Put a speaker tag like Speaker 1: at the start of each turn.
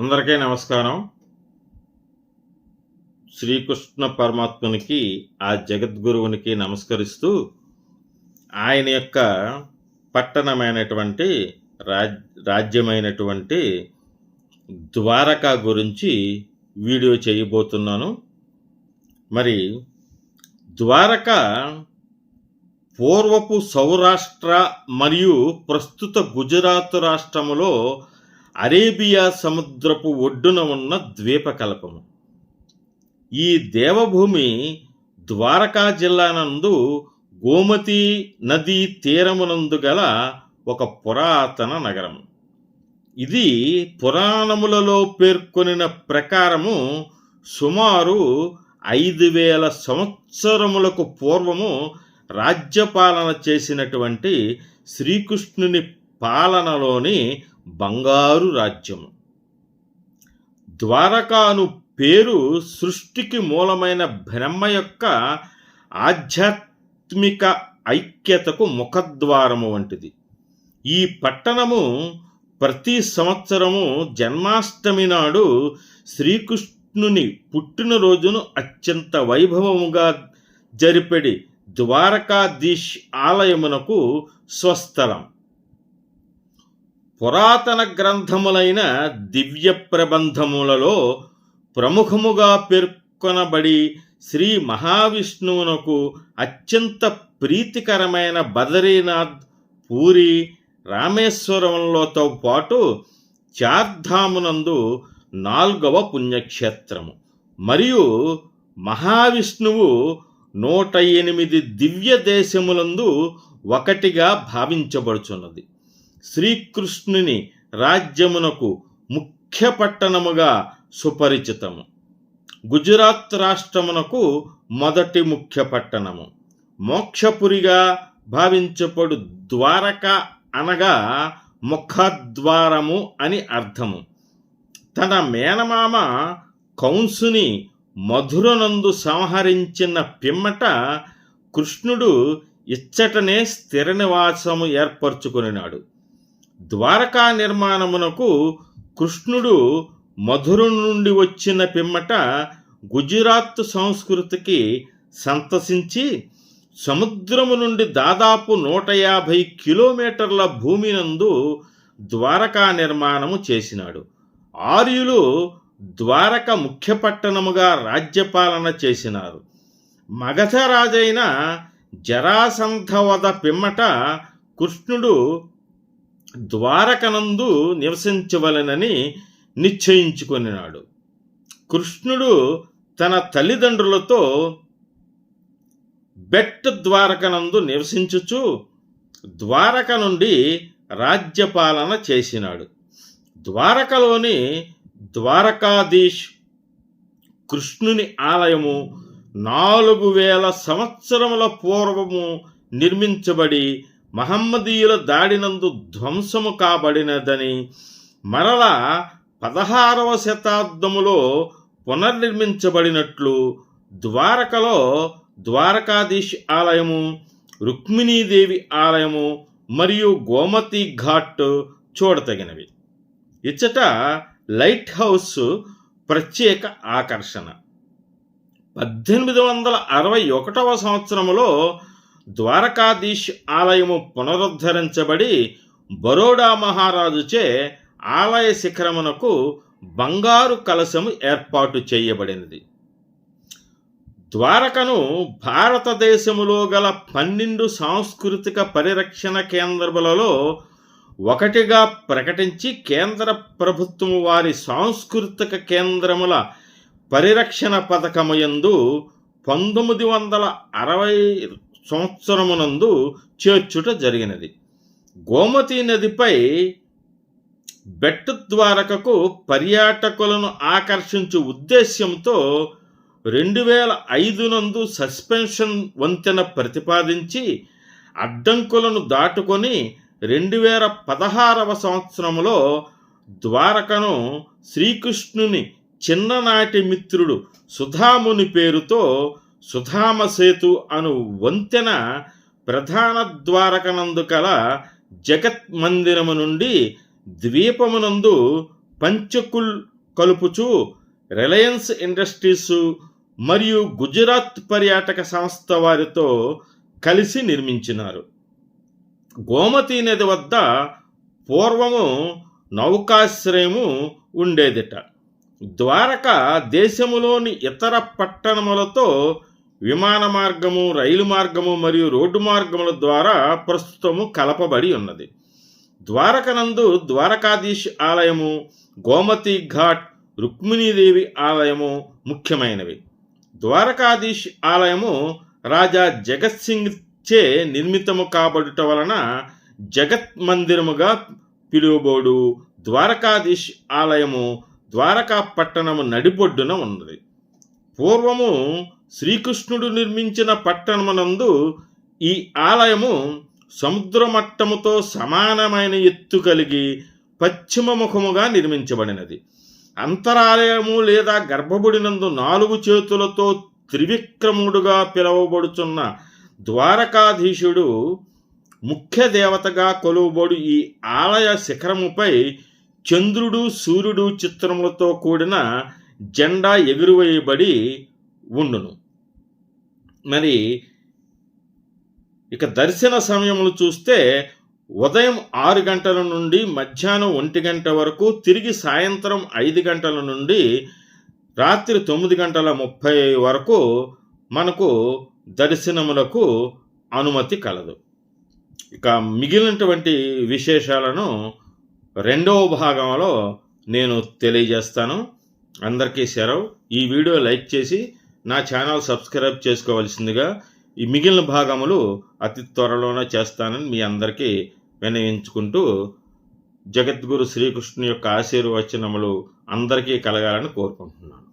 Speaker 1: అందరికీ నమస్కారం. శ్రీకృష్ణ పరమాత్మనికి ఆ జగద్గురువునికి నమస్కరిస్తూ ఆయన యొక్క పట్టణమైనటువంటి రాజ్ రాజ్యమైనటువంటి ద్వారకా గురించి వీడియో చేయబోతున్నాను. మరి ద్వారక పూర్వపు సౌరాష్ట్ర మరియు ప్రస్తుత గుజరాత్ రాష్ట్రములో అరేబియా సముద్రపు ఒడ్డున ఉన్న ద్వీపకల్పము. ఈ దేవభూమి ద్వారకా జిల్లానందు గోమతి నదీ తీరమునందు గల ఒక పురాతన నగరం ఇది పురాణములలో పేర్కొనిన ప్రకారము సుమారు ఐదు వేల సంవత్సరములకు పూర్వము రాజ్యపాలన చేసినటువంటి శ్రీకృష్ణుని పాలనలోని బంగారు రాజ్యము. ద్వారకాను పేరు సృష్టికి మూలమైన బ్రహ్మ యొక్క ఆధ్యాత్మిక ఐక్యతకు ముఖద్వారము వంటిది. ఈ పట్టణము ప్రతి సంవత్సరము జన్మాష్టమి నాడు శ్రీకృష్ణుని పుట్టినరోజును అత్యంత వైభవముగా జరిపెడి ద్వారకాధీష్ ఆలయమునకు స్వస్థలం. పురాతన గ్రంథములైన దివ్య ప్రబంధములలో ప్రముఖముగా పేర్కొనబడి శ్రీ మహావిష్ణువునకు అత్యంత ప్రీతికరమైన బదరీనాథ్ పూరి రామేశ్వరంలోతో పాటు చార్ధామునందు నాల్గవ పుణ్యక్షేత్రము. మరియు మహావిష్ణువు నూట ఎనిమిది దివ్య దేశములందు ఒకటిగా భావించబడుచున్నది. శ్రీకృష్ణుని రాజ్యమునకు ముఖ్య పట్టణముగా సుపరిచితము. గుజరాత్ రాష్ట్రమునకు మొదటి ముఖ్య పట్టణము. మోక్షపురిగా భావించబడు ద్వారక అనగా ముఖద్వారము అని అర్థము. తన మేనమామ కంసుని మధురనందు సంహరించిన పిమ్మట కృష్ణుడు ఇచ్చటనే స్థిర నివాసము ఏర్పరచుకున్నాడు. ద్వారకా నిర్మాణమునకు కృష్ణుడు మధుర నుండి వచ్చిన పిమ్మట గుజరాత్ సంస్కృతికి సంతసించి సముద్రము నుండి దాదాపు నూట యాభై కిలోమీటర్ల భూమినందు ద్వారకా నిర్మాణము చేసినాడు. ఆర్యులు ద్వారక ముఖ్య పట్టణముగా రాజ్యపాలన చేసినారు. మగధ రాజైన జరాసంధవద పిమ్మట కృష్ణుడు ద్వారకనందు నివసించవలెనని నిశ్చయించుకొనినాడు. కృష్ణుడు తన తల్లిదండ్రులతో బెట్ ద్వారకనందు నివసించుచు ద్వారక నుండి రాజ్యపాలన చేసినాడు. ద్వారకలోని ద్వారకాధీష్ కృష్ణుని ఆలయము నాలుగు వేల సంవత్సరముల పూర్వము నిర్మించబడి మహమ్మదీయుల దాడినందు ధ్వంసము కాబడినదని మరలా పదహారవ శతాబ్దములో పునర్నిర్మించబడినట్లు ద్వారకలో ద్వారకాధీష్ ఆలయము రుక్మిణీదేవి ఆలయము మరియు గోమతి ఘాట్ చూడతగినవి. ఇచ్చట లైట్ హౌస్ ప్రత్యేక ఆకర్షణ. పద్దెనిమిది వందల అరవై ఒకటవ సంవత్సరములో ద్వారకాధీష్ ఆలయము పునరుద్ధరించబడి బరోడా మహారాజుచే ఆలయ శిఖరమునకు బంగారు కలశము ఏర్పాటు చేయబడినది. ద్వారకను భారతదేశములో గల పన్నెండు సాంస్కృతిక పరిరక్షణ కేంద్రములలో ఒకటిగా ప్రకటించి కేంద్ర ప్రభుత్వం వారి సాంస్కృతిక కేంద్రముల పరిరక్షణ పథకముయందు పంతొమ్మిది వందల అరవై సంవత్సరమునందు చేర్చుట జరిగినది. గోమతి నదిపై బెట్ ద్వారకకు పర్యాటకులను ఆకర్షించు ఉద్దేశ్యంతో రెండు వేల ఐదు నందు సస్పెన్షన్ వంతెన ప్రతిపాదించి అడ్డంకులను దాటుకొని రెండు వేల పదహారవ సంవత్సరంలో ద్వారకను శ్రీకృష్ణుని చిన్ననాటి మిత్రుడు సుధాముని పేరుతో సుధామ సేతు అను వంతెన ప్రధాన ద్వారకనందు కల జగత్ మందిరము నుండి ద్వీపమునందు పంచకుల్ కలుపుచు రిలయన్స్ ఇండస్ట్రీస్ మరియు గుజరాత్ పర్యాటక సంస్థ వారితో కలిసి నిర్మించినారు. గోమతి నది వద్ద పూర్వము నౌకాశ్రయము ఉండేదిట. ద్వారక దేశములోని ఇతర పట్టణములతో విమాన మార్గము రైలు మార్గము మరియు రోడ్డు మార్గముల ద్వారా ప్రస్తుతము కలపబడి ఉన్నది. ద్వారకనందు ద్వారకాధీష్ ఆలయము గోమతి ఘాట్ రుక్మిణీదేవి ఆలయము ముఖ్యమైనవి. ద్వారకాధీష్ ఆలయము రాజా జగత్ సింగ్ చే నిర్మితము కాబడుట వలన జగత్ మందిరముగా పిలువబోడు ద్వారకాధీష్ ఆలయము ద్వారకా పట్టణము నడిబొడ్డున ఉన్నది. పూర్వము శ్రీకృష్ణుడు నిర్మించిన పట్టణమునందు ఈ ఆలయము సముద్ర మట్టముతో సమానమైన ఎత్తు కలిగి పశ్చిమ ముఖముగా నిర్మించబడినది. అంతరాలయము లేదా గర్భగుడినందు నాలుగు చేతులతో త్రివిక్రముడుగా పిలువబడుచున్న ద్వారకాధీశుడు ముఖ్య దేవతగా కొలువబడు ఈ ఆలయ శిఖరముపై చంద్రుడు సూర్యుడు చిత్రములతో కూడిన జెండా ఎగురువేయబడి ఉండును. మరి ఇక దర్శన సమయములు చూస్తే ఉదయం ఆరు గంటల నుండి మధ్యాహ్నం ఒంటి గంట వరకు తిరిగి సాయంత్రం ఐదు గంటల నుండి రాత్రి తొమ్మిది గంటల ముప్పై వరకు మనకు దర్శనములకు అనుమతి కలదు. ఇక మిగిలినటువంటి విశేషాలను రెండవ భాగంలో నేను తెలియజేస్తాను. అందరికీ సెలవు. ఈ వీడియో లైక్ చేసి నా ఛానల్ సబ్స్క్రైబ్ చేసుకోవాల్సిందిగా ఈ మిగిలిన భాగములు అతి త్వరలోనే చేస్తానని మీ అందరికీ వినయించుకుంటూ జగద్గురు శ్రీకృష్ణుని యొక్క ఆశీర్వచనములు అందరికీ కలగాలని కోరుకుంటున్నాను.